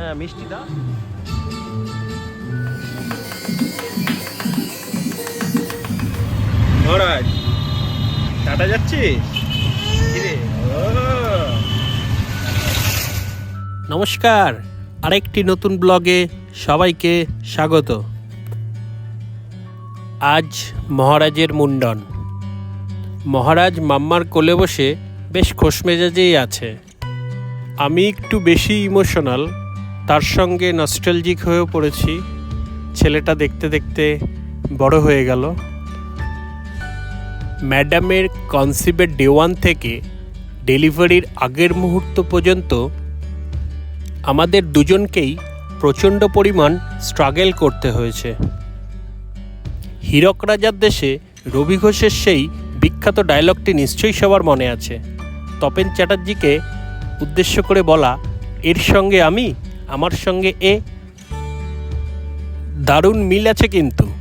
হ্যাঁ মিষ্টি দা টাটা যাচ্ছিস? নমস্কার, আরেকটি নতুন ব্লগে সবাইকে স্বাগত। আজ মহারাজের মুন্ডন। মহারাজ মাম্মার কোলে বসে বেশ খোশমেজাজেই আছে। আমি একটু বেশি ইমোশনাল তার সঙ্গে নস্টালজিক হয়েও পড়েছি। ছেলেটা দেখতে দেখতে বড় হয়ে গেল। ম্যাডামের কনসিভের ডে ওয়ান থেকে ডেলিভারির আগের মুহূর্ত পর্যন্ত আমাদের দুজনকেই প্রচণ্ড পরিমাণ স্ট্রাগেল করতে হয়েছে। হীরক রাজার দেশে রবি ঘোষের সেই বিখ্যাত ডায়লগটি নিশ্চয়ই সবার মনে আছে। তপেন চ্যাটার্জিকে উদ্দেশ্য করে বলা, এর সঙ্গে আমি আমার সঙ্গে এ। দারুণ মিল আছে কিন্তু।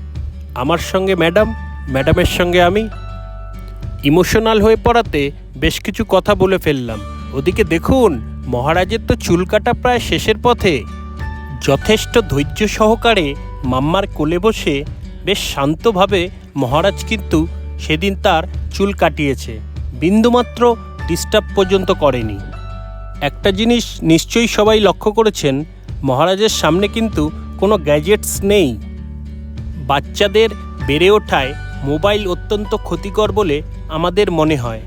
আমার সঙ্গে ম্যাডাম, ম্যাডামের সঙ্গে আমি। ইমোশনাল হয়ে পড়াতে বেশ কিছু কথা বলে ফেললাম। ওদিকে দেখুন, মহারাজের তো চুল কাটা প্রায় শেষের পথে। যথেষ্ট ধৈর্য সহকারে মাম্মার কোলে বসে বেশ শান্তভাবে মহারাজ কিন্তু সেদিন তার চুল কাটিয়েছে। বিন্দুমাত্র ডিস্টার্ব পর্যন্ত করেনি। একটা জিনিস নিশ্চয়ই সবাই লক্ষ্য করেছেন, মহারাজের সামনে কিন্তু কোনো গ্যাজেটস নেই। বাচ্চাদের বেড়ে ওঠায় মোবাইল অত্যন্ত ক্ষতিকর বলে আমাদের মনে হয়।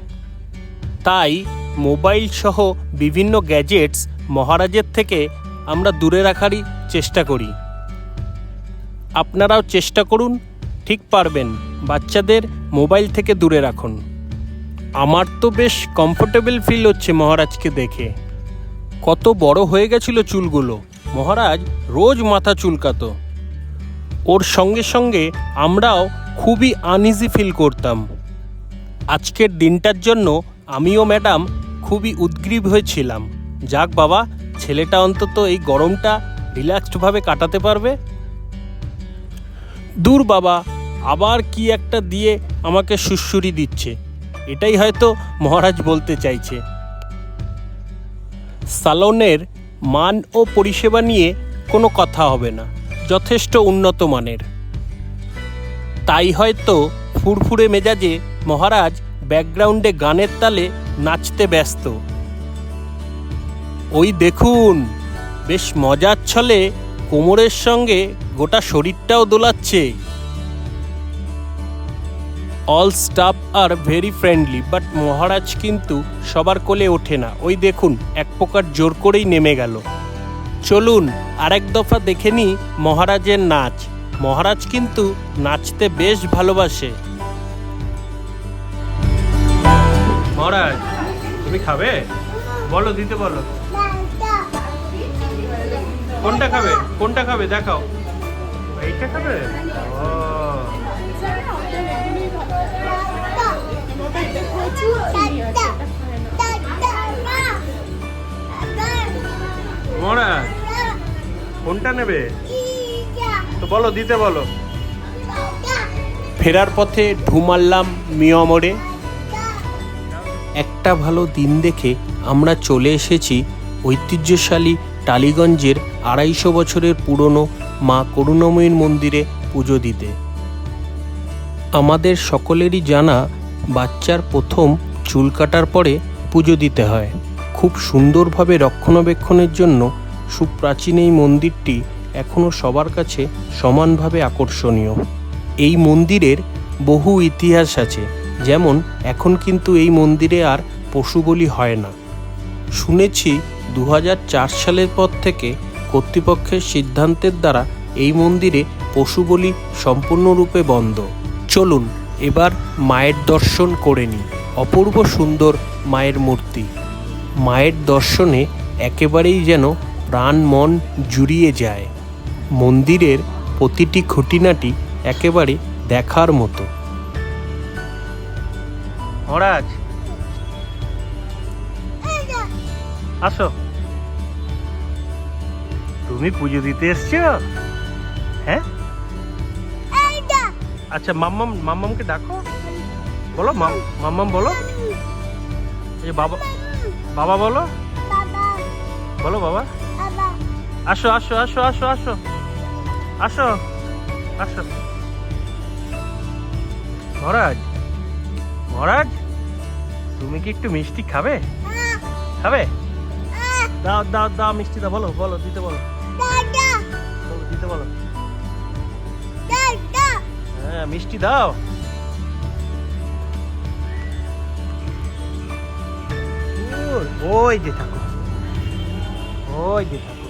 তাই মোবাইল সহ বিভিন্ন গ্যাজেটস মহারাজের থেকে আমরা দূরে রাখারই চেষ্টা করি। আপনারাও চেষ্টা করুন, ঠিক পারবেন, বাচ্চাদের মোবাইল থেকে দূরে রাখুন। আমার তো বেশ কমফোর্টেবল ফিল হচ্ছে মহারাজকে দেখে। কত বড় হয়ে গেছিল চুলগুলো। মহারাজ রোজ মাথা চুলকাতো। ওর সঙ্গে সঙ্গে আমরাও খুবই আনইজি ফিল করতাম। আজকের দিনটার জন্য আমিও ম্যাডাম খুবই উদ্গ্রীব হয়েছিলাম। যাক বাবা, ছেলেটা অন্তত এই গরমটা রিল্যাক্সডভাবে কাটাতে পারবে? দূর বাবা, আবার কি একটা দিয়ে আমাকে সুশ্রুরি দিচ্ছে। এটাই হয়তো মহারাজ বলতে চাইছে। সালনের মান ও পরিষেবা নিয়ে কোনো কথা হবে না, যথেষ্ট উন্নত মানের। তাই হয়তো ফুরফুরে মেজাজে মহারাজ ব্যাকগ্রাউন্ডে গানের তালে নাচতে ব্যস্ত। ওই দেখুন, বেশ মজার ছলে কোমরের সঙ্গে গোটা শরীরটাও দোলাচ্ছে। All staff are very friendly but Maharaj কিন্তু সবার কোলে ওঠে না। ওই দেখুন, এক প্রকার জোর করেই নেমে গেল। চলুন, আরেক দফা দেখে নি মহারাজের নাচ। মহারাজ কিন্তু নাচতে বেশ ভালোবাসে। মহারাজ, তুমি খাবে? বলো, দিতে বলো। কোনটা খাবে? কোনটা খাবে? দেখাও। এইটা খাবে? ও। মহারাজ কোনটা নেবে? তো বলো, দিতে বলো। ফেরার পথে ঢু মারলাম মিয়মরে একটা ভালো দিন দেখে আমরা চলে এসেছি ঐতিহ্যশালী টালিগঞ্জের আড়াইশো বছরের পুরনো মা করুণাময়ীর মন্দিরে পুজো দিতে। আমাদের সকলেরই জানা বাচ্চার প্রথম চুল কাটার পরে পুজো দিতে হয়। খুব সুন্দরভাবে রক্ষণাবেক্ষণের জন্য সুপ্রাচীন এই মন্দিরটি এখনও সবার কাছে সমানভাবে আকর্ষণীয়। এই মন্দিরের বহু ইতিহাস আছে, যেমন এখন কিন্তু এই মন্দিরে আর পশু বলি হয় না। শুনেছি দু সালের পর থেকে কর্তৃপক্ষের সিদ্ধান্তের দ্বারা এই মন্দিরে পশু বলি সম্পূর্ণরূপে বন্ধ। চলুন এবার মায়ের দর্শন করে নিই অপূর্ব সুন্দর মায়ের মূর্তি। মায়ের দর্শনে একেবারেই যেন প্রাণ মন জুড়িয়ে যায়। মন্দিরের প্রতিটি খুঁটিনাটি একেবারে দেখার মতো। মহারাজ। আসো। তুমি পুজো দিতে এসছো? হ্যাঁ? আচ্ছা মাম্মাম, মাম্মামকে ডাকো। বলো, মাম, মাম্মাম বলো। এই বাবা বাবা বলো। বলো, বাবা। আসো আসো আসো আসো আসো। আসো আসো। মহারাজ মহারাজ, তুমি কি একটু মিষ্টি খাবে? খাবে? দাও দাও দাও মিষ্টি দাও বলো বলো, দিতে বলো। মিষ্টি দাও। ওই, যে থাকো ওই যে থাকো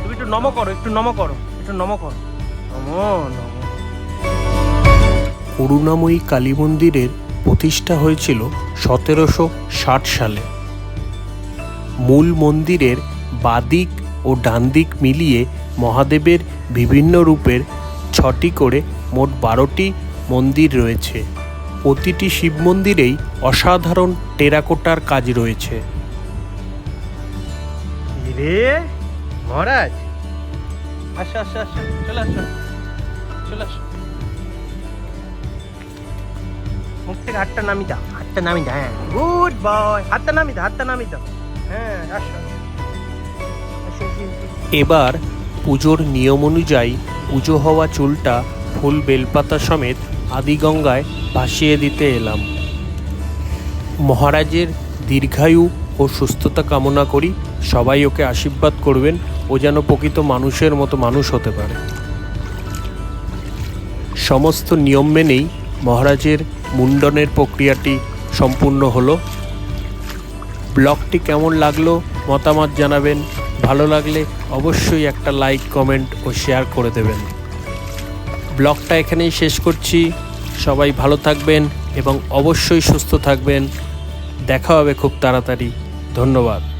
তুমি একটু নম করো একটু নম করো একটু নম করো। নম নম। করুণাময়ী কালী মন্দিরের প্রতিষ্ঠা হয়েছিল সতেরোশো ষাট সালে। মূল মন্দিরের বাদিক ও ডান দিক মিলিয়ে মহাদেবের বিভিন্ন রূপের ছটি করে মোট বারোটি মন্দির রয়েছে। প্রতিটি শিব মন্দিরেই অসাধারণ টেরাকোটার কাজ রয়েছে। রে মহারাজ! আসো আসো আসো চলে আসো চলে আসো। মুখ থেকে হাতটা নামি দাও হাতটা নামি দাও হ্যাঁ। গুড বয় হাতটা নামি দাও হাতটা নামি দাও। হ্যাঁ আসো। এবার পুজোর নিয়ম অনুযায়ী পুজো হওয়া চুলটা ফুল বেলপাতা সমেত আদিগঙ্গায় ভাসিয়ে দিতে এলাম। মহারাজের দীর্ঘায়ু ও সুস্থতা কামনা করি সবাই ওকে আশীর্বাদ করবেন ও যেন প্রকৃত মানুষের মতো মানুষ হতে পারে। সমস্ত নিয়ম মেনেই মহারাজের মুন্ডনের প্রক্রিয়াটি সম্পূর্ণ হলো। ব্লগটি কেমন লাগল মতামত জানাবেন ভালো লাগলে অবশ্যই একটা লাইক কমেন্ট ও শেয়ার করে দেবেন। ব্লগটা এখানেই শেষ করছি। সবাই ভালো থাকবেন এবং অবশ্যই সুস্থ থাকবেন। দেখা হবে খুব তাড়াতাড়ি। ধন্যবাদ।